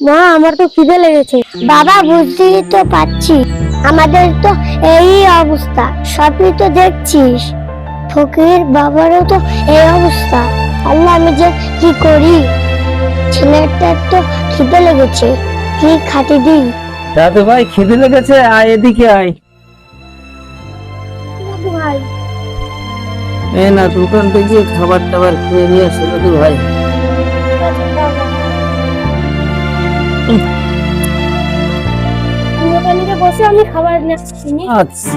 মা আমার তো খিদে লেগেছে। বাবা বুঝতেই তো পাচ্ছি আমাদের তো এই অবস্থা সবই তো দেখছিস। ফকির বাবারও তো এই অবস্থা। আল্লাহ আমি যে কি করি? ছেলেটার তো খিদে লেগেছে। কি খাটি দিই? দাদু ভাই খিদে লেগেছে? আয় এদিকে আয়। ভাই। এ না দোকান থেকে খাবার টাবার খেয়ে নিয়ে আসো দাদু ভাই। দোকানে বসে আমি খাবার নিচ্ছি আচ্ছা।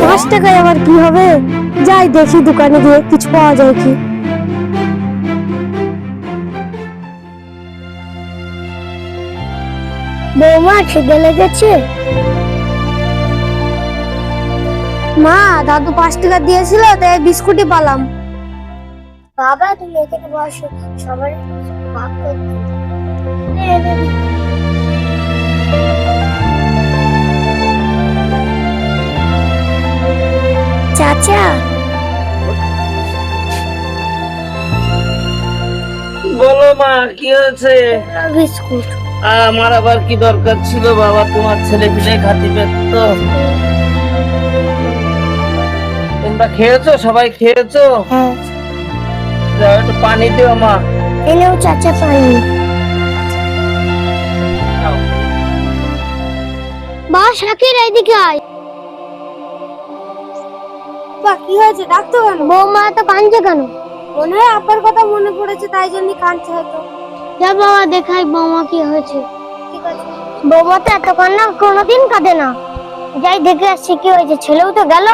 পাঁচ টাকায় আবার কি হবে? যাই দেখি দোকানে গিয়ে কিছু পাওয়া যায় কি। বৌমা খিদে লেগেছে? মা দাদু পাঁচ টাকা দিয়েছিল তাই বিস্কুটই পালাম। বাবা তুমি এখানে বসো। সবার ভাগ করতে চাচা। বলো মা কি হয়েছে? বিস্কুট। আমার আবার কি দরকার ছিল বাবা? তোমার ছেলে পিলে খাতি পেত। তো তোমরা খেয়েছো? সবাই খেয়েছো? হ্যাঁ। একটু পানি দিও মা। এনেও চাচা পানি মা শাকির এদিকে আয়। বা কি হয়েছে? ডাকতো কেন? বৌমা তো কাঁদছে কেন? মনে হয় আব্বার কথা মনে পড়েছে তাই জন্য কাঁদছে হয়তো। যা বাবা দেখাই বৌমা কি হয়েছে? বৌমা তো এতক্ষণ না কোনোদিন কাঁদে না। যাই দেখে আসছি কি হয়েছে? ছেলেও তো গেল?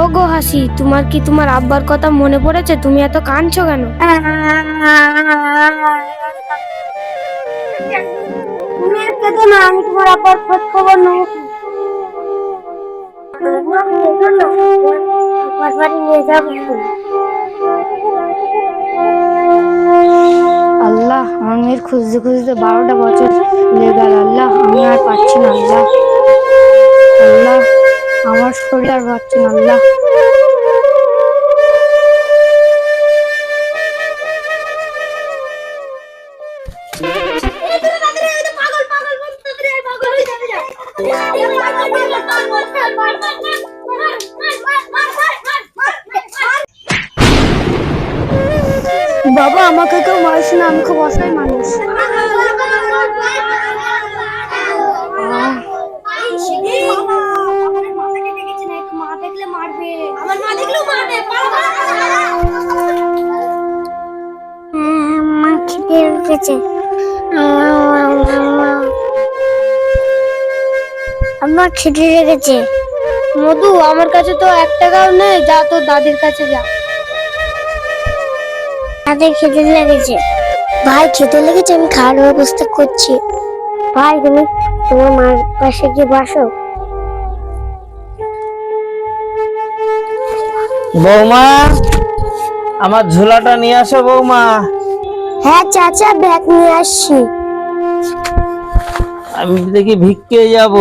ও গো হাসি, তোমার কি তোমার আব্বার কথা মনে পড়েছে? তুমি এত কাঁদছো কেন? আমি আল্লাহ খুঁজতে খুঁজতে বারোটা বছর লেগে আল্লাহ, আমি আর পাচ্ছি না, আল্লাহ। আল্লাহ আমার শরীর আর পাচ্ছি না আল্লাহ। বাবা, আমাকে কেউ মারিস না, আমি খুব অসহায় মানুষ। উঠেছে। আমার মধু, আমার কাছে তো এক টাকাও নেই, যা তোর দাদির কাছে যা। খেতে লেগেছে। ভাই খেতে লেগেছে, আমি খাওয়ার ব্যবস্থা করছি। ভাই, তুমি তোমার মার পাশে কি বসো। বৌমা, আমার ঝোলাটা নিয়ে আসো বৌমা। হ্যাঁ চাচা ব্যাগ নিয়ে আসছি। আমি দেখি ভিক্ষে যাব।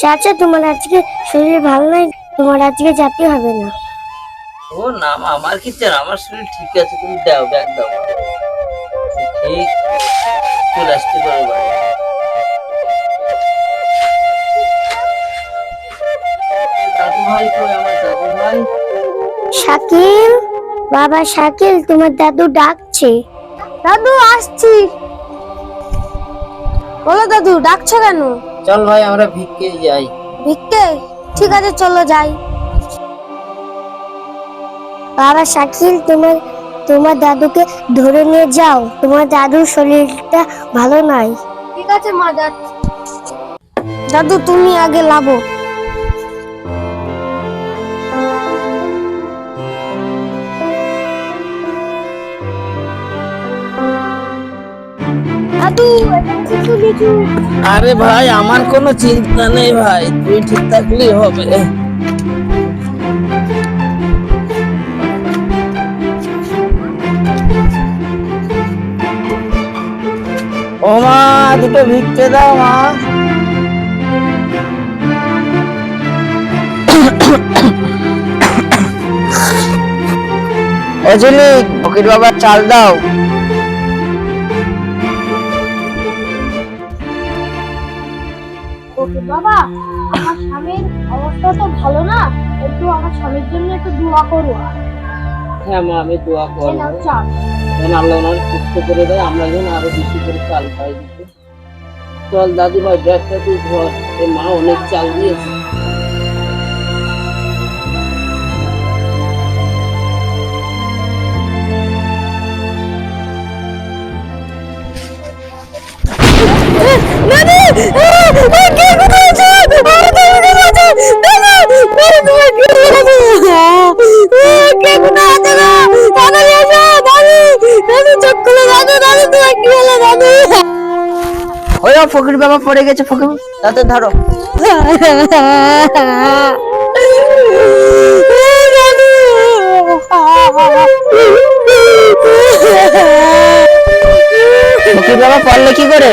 চাচা তোমার আজকে শরীর ভালো নাই তোমার আজকে যেতে হবে না। ও না আমার কি চান? আমার শরীর ঠিক আছে তুমি দাও ব্যাগ দাও। ঠিক চলে আসতে পারো শাকিল? বাবা শাকিল তোমার দাদু ডাকছে। দাদু আসছি। বলো দাদু ডাকছো কেন? চল ভাই আমরা ভিক্ষে যাই। ভিক্ষে? ঠিক আছে চলো যাই। বাবা শাকিল তোমার তোমার দাদুকে ধরে নিয়ে যাও। তোমার দাদুর শরীরটা ভালো নাই ঠিক আছে মা যাচ্ছি। দাদু তুমি আগে লাভো আরে ভাই, আমার কোনো চিন্তা নেই ভাই, তুই ঠিক থাকলেই হবে। ও মা, দুটো ভিক্ষে দাও মা। অজলি ফকির বাবা চাল দাও। বাবা আমার স্বামীর অবস্থা তো ভালো না একটু আমার স্বামীর জন্য একটু দোয়া করো। হ্যাঁ মা আমি দোয়া করব। যেন আল্লাহ ওনার সুস্থ করে দেয় আমরা যেন আরও বেশি করে চাল পাই দিতে চল দাদু ভাই ব্যাগটা তুই ঘর মা অনেক চাল দিয়েছে। ফকির বাবা পড়ে গেছে ফকির তাতে ধরো। ফকির বাবা পড়লে কি করে?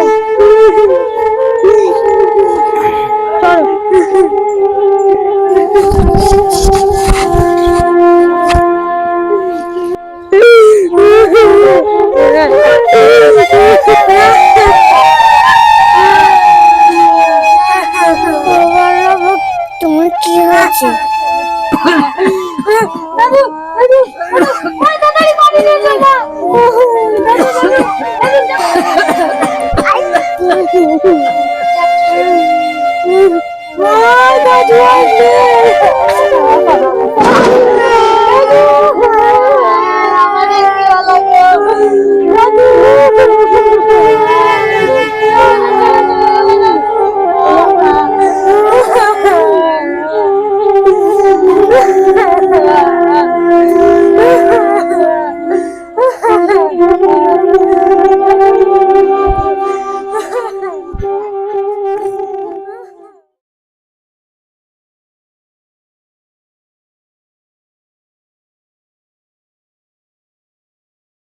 দাদু